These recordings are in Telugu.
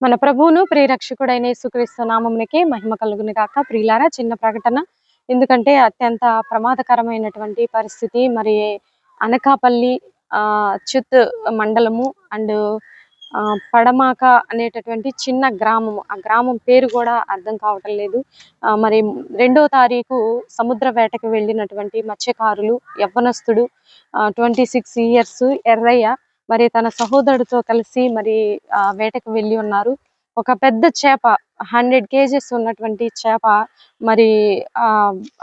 మన ప్రభువును ప్రియరక్షకుడైన యేసుక్రీస్తు నామమునికి మహిమ కలుగును కాక ప్రియులారా చిన్న ప్రకటన. ఎందుకంటే అత్యంత ప్రమాదకరమైనటువంటి పరిస్థితి. మరి అనకాపల్లి ఆ చిత్ మండలము అండ్ ఆ పడమాక అనేటటువంటి చిన్న గ్రామము. ఆ గ్రామం పేరు కూడా అర్థం కావటం లేదు. మరి రెండో తారీఖు సముద్ర వేటకు వెళ్ళినటువంటి మత్స్యకారులు యవ్వనస్తుడు ట్వంటీ సిక్స్ ఇయర్స్ ఎర్రయ్య మరి తన సహోదరుడితో కలిసి మరి ఆ వేటకు వెళ్ళి ఉన్నారు. ఒక పెద్ద చేప హండ్రెడ్ కేజెస్ ఉన్నటువంటి చేప మరి ఆ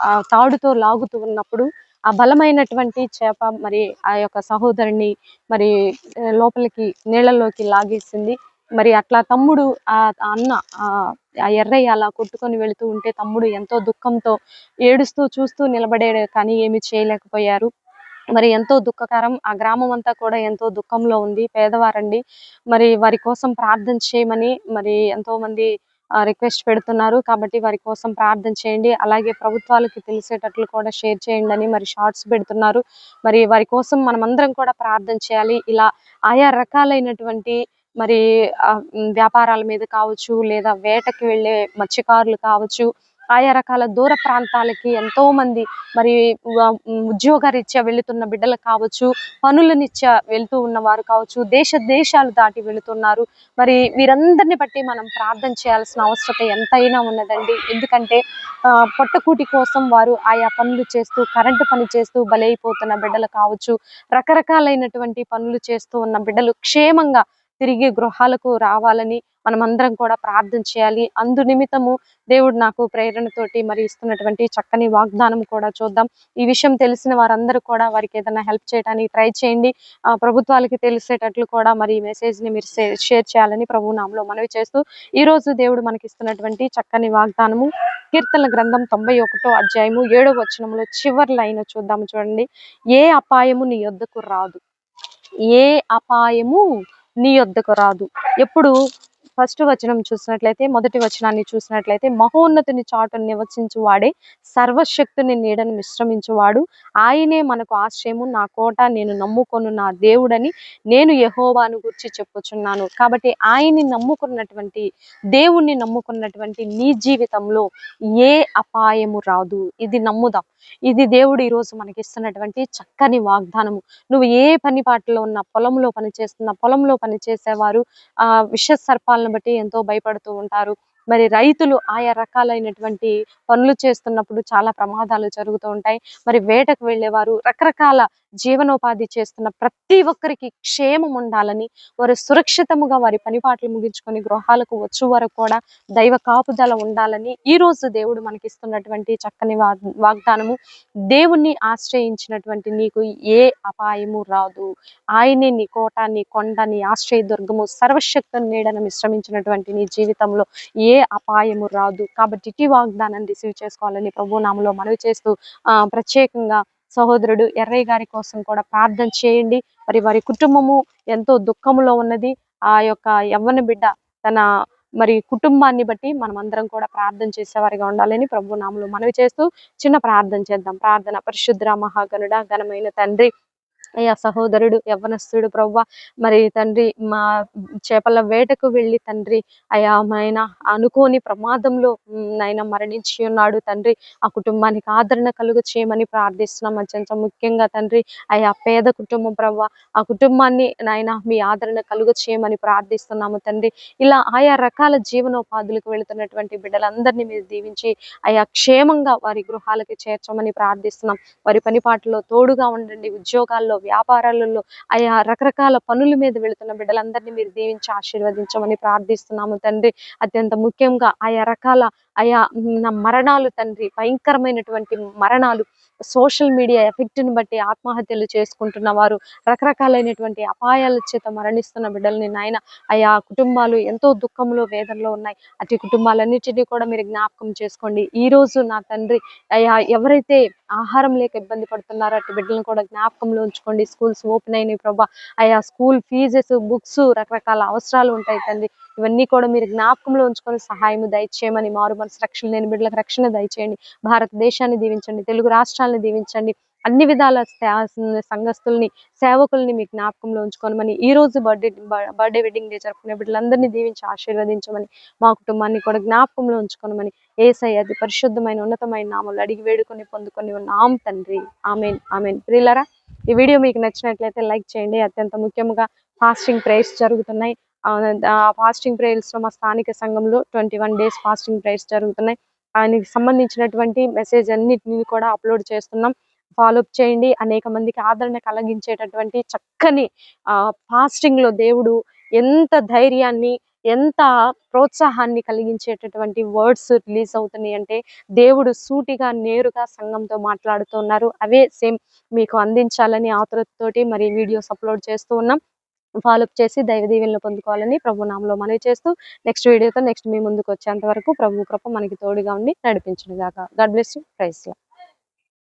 ఆ తాడుతో లాగుతూ ఉన్నప్పుడు ఆ బలమైనటువంటి చేప మరి ఆ యొక్క సహోదరుని మరి లోపలికి నీళ్ళలోకి లాగేసింది. మరి అట్లా తమ్ముడు ఆ అన్న ఆ ఎర్రయ్య అలా కొట్టుకొని వెళుతూ ఉంటే తమ్ముడు ఎంతో దుఃఖంతో ఏడుస్తూ చూస్తూ నిలబడే కానీ ఏమి చేయలేకపోయారు. మరి ఎంతో దుఃఖకరం. ఆ గ్రామం అంతా కూడా ఎంతో దుఃఖంలో ఉంది. పేదవారండి. మరి వారి కోసం ప్రార్థన చేయమని మరి ఎంతో మంది రిక్వెస్ట్ పెడుతున్నారు. కాబట్టి వారి కోసం ప్రార్థన చేయండి. అలాగే ప్రభుత్వాలకి తెలిసేటట్లు కూడా షేర్ చేయండి అని మరి షార్ట్స్ పెడుతున్నారు. మరి వారి కోసం మనమందరం కూడా ప్రార్థన చేయాలి. ఇలా ఆయా రకాలైనటువంటి మరి వ్యాపారాల మీద కావచ్చు లేదా వేటకి వెళ్ళే మత్స్యకారులు కావచ్చు ఆయా రకాల దూర ప్రాంతాలకి ఎంతో మంది మరి ఉద్యోగరీత్యా వెళుతున్న బిడ్డలు కావచ్చు పనులనిత్యా వెళ్తూ ఉన్నవారు కావచ్చు దేశ దేశాలు దాటి వెళుతున్నారు. మరి వీరందరిని బట్టి మనం ప్రార్థన చేయాల్సిన అవసరత ఎంతైనా ఉన్నదండి. ఎందుకంటే పొట్టకూటి కోసం వారు ఆయా పనులు చేస్తూ కరెంటు పని చేస్తూ బలైపోతున్న బిడ్డలు కావచ్చు రకరకాలైనటువంటి పనులు చేస్తూ ఉన్న బిడ్డలు క్షేమంగా తిరిగి గృహాలకు రావాలని మనమందరం కూడా ప్రార్థన చేయాలి. అందు నిమిత్తము దేవుడు నాకు ప్రేరణతోటి మరి ఇస్తున్నటువంటి చక్కని వాగ్దానం కూడా చూద్దాం. ఈ విషయం తెలిసిన వారందరూ కూడా వారికి ఏదైనా హెల్ప్ చేయడానికి ట్రై చేయండి. ప్రభుత్వాలకి తెలిసేటట్లు కూడా మరి ఈ మెసేజ్ని మీరు షేర్ చేయాలని ప్రభు నామలో మనవి చేస్తూ ఈ రోజు దేవుడు మనకి ఇస్తున్నటువంటి చక్కని వాగ్దానము కీర్తన గ్రంథం తొంభై ఒకటో అధ్యాయము ఏడో వచనంలో చివరి లైన్ చూద్దాము చూడండి. ఏ అపాయము నీ యొద్దకు రాదు. ఏ అపాయము నీ యొద్దకు రాదు. ఎప్పుడు ఫస్ట్ వచనం చూసినట్లయితే మొదటి వచనాన్ని చూసినట్లయితే మహోన్నతుని చాటును నివసించు వాడే సర్వశక్తుని నీడను విశ్రమించువాడు ఆయనే మనకు ఆశ్రయము నా కోట నేను నమ్ముకొను నా దేవుడని నేను యహోవాను గురించి చెప్పుచున్నాను. కాబట్టి ఆయన్ని నమ్ముకున్నటువంటి దేవుణ్ణి నమ్ముకున్నటువంటి నీ జీవితంలో ఏ అపాయము రాదు. ఇది నమ్ముదాం. ఇది దేవుడు ఈ రోజు మనకి ఇస్తున్నటువంటి చక్కని వాగ్దానము. నువ్వు ఏ పని పాటలో ఉన్న పొలంలో పని చేస్తున్న పొలంలో పని చేసేవారు ఆ విష సర్పాలను బట్టి ఎంతో భయపడుతూ ఉంటారు. మరి రైతులు ఆయా రకాలైనటువంటి పనులు చేస్తున్నప్పుడు చాలా ప్రమాదాలు జరుగుతూ ఉంటాయి. మరి వేటకు వెళ్ళేవారు రకరకాల జీవనోపాధి చేస్తున్న ప్రతి ఒక్కరికి క్షేమం ఉండాలని వారు సురక్షితముగా వారి పనిపాట్లు ముగించుకొని గృహాలకు వచ్చు వరకు కూడా దైవ కాపుదల ఉండాలని ఈ రోజు దేవుడు మనకి ఇస్తున్నటువంటి చక్కని వాగ్- వాగ్దానము. దేవుణ్ణి ఆశ్రయించినటువంటి నీకు ఏ అపాయము రాదు. ఆయనే నీ కోట నీ కొండ నీ ఆశ్రయ దుర్గము సర్వశక్తి నీడను విశ్రమించినటువంటి నీ జీవితంలో ఏ అపాయము రాదు. కాబట్టి ఇటీ వాగ్దానాన్ని రిసీవ్ చేసుకోవాలని ప్రభు నామలో మనవి చేస్తూ ప్రత్యేకంగా సహోదరుడు ఎర్రయ్య గారి కోసం కూడా ప్రార్థన చేయండి. మరి వారి కుటుంబము ఎంతో దుఃఖములో ఉన్నది. ఆ యొక్క యవ్వన బిడ్డ తన మరి కుటుంబాన్ని బట్టి మనం అందరం కూడా ప్రార్థన చేసేవారిగా ఉండాలని ప్రభు నామలో మనవి చేస్తూ చిన్న ప్రార్థన చేద్దాం. ప్రార్థన పరిశుద్ర మహాగనుడ ఘనమైన తండ్రి అయ్యా సహోదరుడు యవ్వనస్తుడు ప్రవ్వ మరి తండ్రి మా చేపల వేటకు వెళ్ళి తండ్రి అయా ఆయన అనుకోని ప్రమాదంలో నాయన మరణించి ఉన్నాడు తండ్రి. ఆ కుటుంబానికి ఆదరణ కలుగ చేయమని ప్రార్థిస్తున్నాం. అత్యంత ముఖ్యంగా తండ్రి అయా పేద కుటుంబం ప్రవ్వ ఆ కుటుంబాన్ని నాయన మీ ఆదరణ కలుగ చేయమని ప్రార్థిస్తున్నాము తండ్రి. ఇలా ఆయా రకాల జీవనోపాధులకు వెళుతున్నటువంటి బిడ్డలందరినీ మీరు దీవించి ఆయా క్షేమంగా వారి గృహాలకి చేర్చమని ప్రార్థిస్తున్నాం. వారి పనిపాట్లలో తోడుగా ఉండండి ఉద్యోగాల్లో వ్యాపారాలలో ఆయా రకరకాల పనుల మీద వెళుతున్న బిడ్డలందరినీ మీరు దీవించి ఆశీర్వదించమని ప్రార్థిస్తున్నాము తండ్రి. అత్యంత ముఖ్యంగా ఆయా రకాల అయా నా మరణాలు తండ్రి భయంకరమైనటువంటి మరణాలు సోషల్ మీడియా ఎఫెక్ట్ని బట్టి ఆత్మహత్యలు చేసుకుంటున్న వారు రకరకాలైనటువంటి అపాయాల చేత మరణిస్తున్న బిడ్డల్ని నాయన ఆయా కుటుంబాలు ఎంతో దుఃఖంలో వేదనలో ఉన్నాయి. అటు కుటుంబాలన్నిటినీ కూడా మీరు జ్ఞాపకం చేసుకోండి. ఈ రోజు నా తండ్రి అయ్యా ఎవరైతే ఆహారం లేక ఇబ్బంది పడుతున్నారో అటు బిడ్డలను కూడా జ్ఞాపకంలో ఉంచుకోండి. స్కూల్స్ ఓపెన్ అయినాయి ప్రభా. ఆయా స్కూల్ ఫీజెస్ బుక్స్ రకరకాల అవసరాలు ఉంటాయి తండ్రి. ఇవన్నీ కూడా మీరు జ్ఞాపకంలో ఉంచుకొని సహాయం దయచేయమని మారు మనసు రక్షణ లేని బిడ్డలకు రక్షణ దయచేయండి. భారతదేశాన్ని దీవించండి తెలుగు రాష్ట్రాలను దీవించండి. అన్ని విధాల సే- సంఘస్థుల్ని సేవకుల్ని మీ జ్ఞాపకంలో ఉంచుకోనమని ఈ రోజు బర్త్డే బర్త్డే వెడ్డింగ్ డే జరుపుకునే బిడ్డలందరినీ దీవించి ఆశీర్వదించమని మా కుటుంబాన్ని కూడా జ్ఞాపకంలో ఉంచుకోనమని ఏసై అది పరిశుద్ధమైన ఉన్నతమైన నామలు అడిగి వేడుకొని పొందుకొని ఆమ్ తండ్రి. Amen amen. ప్రియులరా ఈ వీడియో మీకు నచ్చినట్లయితే లైక్ చేయండి. అత్యంత ముఖ్యంగా ఫాస్టింగ్ ప్రేయర్స్ జరుగుతున్నాయి. ఫాస్టింగ్ ప్రేయర్స్లో మా స్థానిక సంఘంలో twenty one days fasting prayers జరుగుతున్నాయి. ఆయనకి సంబంధించినటువంటి మెసేజ్ అన్నిటిని కూడా అప్లోడ్ చేస్తున్నాం. ఫాలోఅప్ చేయండి. అనేక మందికి ఆదరణ కలిగించేటటువంటి చక్కని ఫాస్టింగ్లో ఫాస్టింగ్లో దేవుడు ఎంత ధైర్యాన్ని ఎంత ప్రోత్సాహాన్ని కలిగించేటటువంటి వర్డ్స్ రిలీజ్ అవుతున్నాయి అంటే దేవుడు సూటిగా నేరుగా సంఘంతో మాట్లాడుతున్నారు అవే సేమ్ మీకు అందించాలని ఆతురతతోటి మరి వీడియోస్ అప్లోడ్ చేస్తూ ఉన్నాం. ఫాలో అప్ చేసి దైవ దీవెనలు పొందుకోవాలని ప్రభు నామలో మనవి చేస్తూ నెక్స్ట్ వీడియోతో నెక్స్ట్ మీ ముందుకు వచ్చేంత వరకు ప్రభు కృప మనకి తోడుగా ఉండి నడిపించును గాక గాడ్ బ్లెస్ యూ ప్రైస్